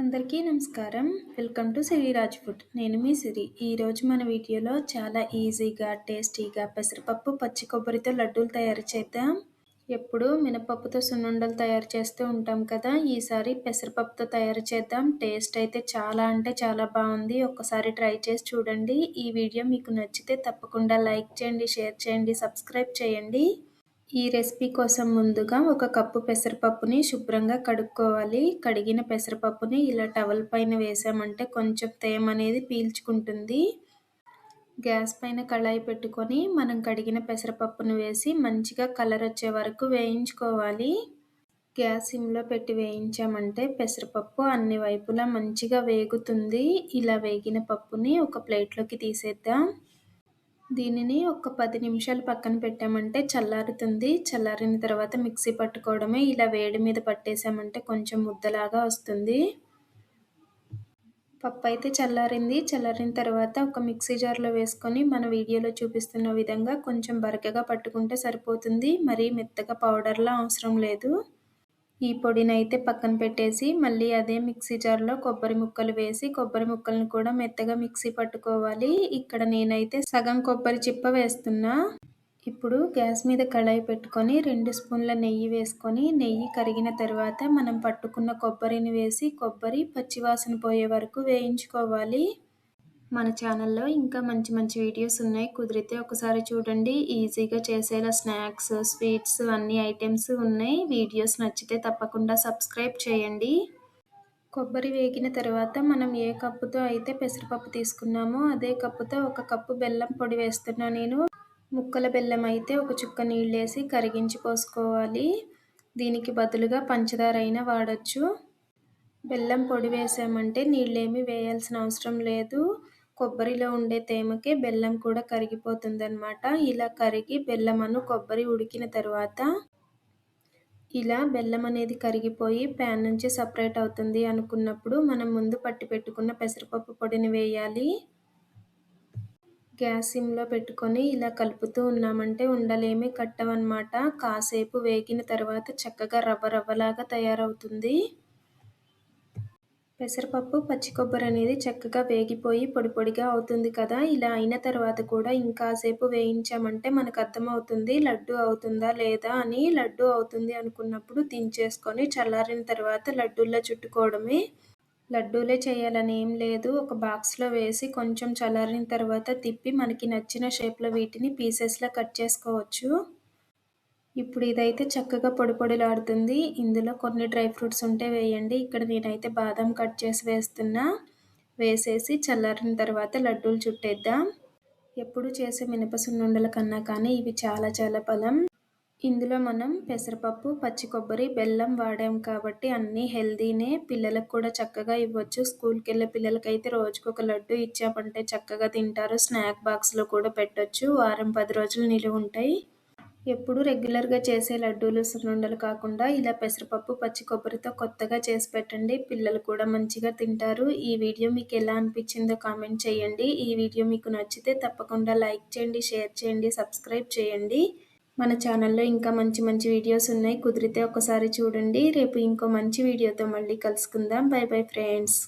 అందరికీ నమస్కారం. Welcome to Siri Raj food. నేను మీ సిరి. ఈరోజు మన వీడియోలో చాలా ఈజీగా టేస్టీగా పెసరపప్పు పచ్చి కొబ్బరితో లడ్డూలు తయారు చేద్దాం. ఎప్పుడు మినపప్పుతో సున్నుండలు తయారు చేస్తూ ఉంటాం కదా. ఈసారి పెసరపప్పుతో తయారు చేద్దాం. టేస్ట్ అయితే చాలా అంటే చాలా బాగుంది. ఒక్కసారి ట్రై చేసి చూడండి. ఈ వీడియో మీకు నచ్చితే తప్పకుండా లైక్ చేయండి షేర్ చేయండి సబ్స్క్రైబ్ చేయండి. ఈ రెసిపీ కోసం ముందుగా ఒక కప్పు పెసరపప్పుని శుభ్రంగా కడుక్కోవాలి. కడిగిన పెసరపప్పుని ఇలా టవల్ పైన వేసామంటే కొంచెం తేమ అనేది పీల్చుకుంటుంది. గ్యాస్ పైన కళాయి పెట్టుకొని మనం కడిగిన పెసరపప్పును వేసి మంచిగా కలర్ వచ్చే వరకు వేయించుకోవాలి. గ్యాస్ సిమ్లో పెట్టి వేయించామంటే పెసరపప్పు అన్ని వైపులా మంచిగా వేగుతుంది. ఇలా వేగిన పప్పుని ఒక ప్లేట్లోకి తీసేద్దాం. దీనిని ఒక పది నిమిషాలు పక్కన పెట్టామంటే చల్లారుతుంది. చల్లారిన తర్వాత మిక్సీ పట్టుకోవడమే. ఇలా వేడి మీద పట్టేసామంటే కొంచెం ముద్దలాగా వస్తుంది. పప్పు అయితే చల్లారింది. చల్లారిన తర్వాత ఒక మిక్సీ జార్లో వేసుకొని మన వీడియోలో చూపిస్తున్న విధంగా కొంచెం బరకగా పట్టుకుంటే సరిపోతుంది. మరీ మెత్తగా పౌడర్లా అవసరం లేదు. ఈ పొడిని అయితే పక్కన పెట్టేసి మళ్ళీ అదే మిక్సీ జార్లో కొబ్బరి ముక్కలు వేసి కొబ్బరి ముక్కలను కూడా మెత్తగా మిక్సీ పట్టుకోవాలి. ఇక్కడ నేనైతే సగం కొబ్బరి చిప్ప వేస్తున్నా. ఇప్పుడు గ్యాస్ మీద కళాయి పెట్టుకొని రెండు స్పూన్ల నెయ్యి వేసుకొని నెయ్యి కరిగిన తర్వాత మనం పట్టుకున్న కొబ్బరిని వేసి కొబ్బరి పచ్చివాసన పోయే వరకు వేయించుకోవాలి. మన ఛానల్లో ఇంకా మంచి మంచి వీడియోస్ ఉన్నాయి. కుదిరితే ఒకసారి చూడండి. ఈజీగా చేసేలా స్నాక్స్ స్వీట్స్ అన్ని ఐటమ్స్ ఉన్నాయి. వీడియోస్ నచ్చితే తప్పకుండా సబ్స్క్రైబ్ చేయండి. కొబ్బరి వేగిన తర్వాత మనం ఏ కప్పుతో అయితే పెసరపప్పు తీసుకున్నామో అదే కప్పుతో ఒక కప్పు బెల్లం పొడి వేస్తున్నా నేను. ముక్కల బెల్లం అయితే ఒక చుక్క నీళ్ళు వేసి కరిగించి పోసుకోవాలి. దీనికి బదులుగా పంచదార అయినా వాడచ్చు. బెల్లం పొడి వేసామంటే నీళ్ళేమి వేయాల్సిన అవసరం లేదు. కొబ్బరిలో ఉండే తేమకి బెల్లం కూడా కరిగిపోతుంది అనమాట ఇలా కరిగి బెల్లం కొబ్బరి ఉడికిన తర్వాత ఇలా బెల్లం అనేది కరిగిపోయి ప్యాన్ నుంచి సపరేట్ అవుతుంది అనుకున్నప్పుడు మనం ముందు పట్టి పెట్టుకున్న పెసరపప్పు పొడిని వేయాలి. గ్యాస్ సిమ్లో పెట్టుకొని ఇలా కలుపుతూ ఉన్నామంటే ఉండలేమి కట్టవన్నమాట. కాసేపు వేగిన తర్వాత చక్కగా రవ్వ రవ్వలాగా తయారవుతుంది. పెసరపప్పు పచ్చి కొబ్బరి అనేది చక్కగా వేగిపోయి పొడి పొడిగా అవుతుంది కదా. ఇలా అయిన తర్వాత కూడా ఇంకాసేపు వేయించామంటే మనకు అర్థమవుతుంది లడ్డు అవుతుందా లేదా అని. లడ్డు అవుతుంది అనుకున్నప్పుడు దించేసుకొని చల్లారిన తర్వాత లడ్డూల్లో చుట్టుకోవడమే. లడ్డూలే చేయాలని ఏం లేదు. ఒక బాక్స్లో వేసి కొంచెం చల్లారిన తర్వాత తిప్పి మనకి నచ్చిన షేప్లో వీటిని పీసెస్లో కట్ చేసుకోవచ్చు. ఇప్పుడు ఇదైతే చక్కగా పొడి పొడిలాడుతుంది. ఇందులో కొన్ని డ్రై ఫ్రూట్స్ ఉంటే వేయండి. ఇక్కడ నేనైతే బాదం కట్ చేసి వేస్తున్నా. వేసేసి చల్లారిన తర్వాత లడ్డూలు చుట్టేద్దాం. ఎప్పుడు చేసే మినప సున్నుండల కన్నా కానీ ఇవి చాలా చాలా బలం. ఇందులో మనం పెసరపప్పు పచ్చి కొబ్బరి బెల్లం వాడాం కాబట్టి అన్నీ హెల్దీనే. పిల్లలకు కూడా చక్కగా ఇవ్వచ్చు. స్కూల్కి వెళ్ళే పిల్లలకైతే రోజుకు ఒక లడ్డు ఇచ్చామంటే చక్కగా తింటారు. స్నాక్ బాక్స్లో కూడా పెట్టొచ్చు. వారం పది రోజులు నిలువ ఉంటాయి ఎప్పుడు రెగ్యులర్గా చేసే లడ్డూలు సున్నుండలు కాకుండా ఇలా పెసరపప్పు పచ్చి కొబ్బరితో కొత్తగా చేసి పెట్టండి. పిల్లలు కూడా మంచిగా తింటారు. ఈ వీడియో మీకు ఎలా అనిపించిందో కామెంట్ చేయండి. ఈ వీడియో మీకు నచ్చితే తప్పకుండా లైక్ చేయండి షేర్ చేయండి సబ్స్క్రైబ్ చేయండి. మన ఛానల్లో ఇంకా మంచి మంచి వీడియోస్ ఉన్నాయి. కుదిరితే ఒకసారి చూడండి. రేపు ఇంకో మంచి వీడియోతో మళ్ళీ కలుసుకుందాం. Bye bye friends.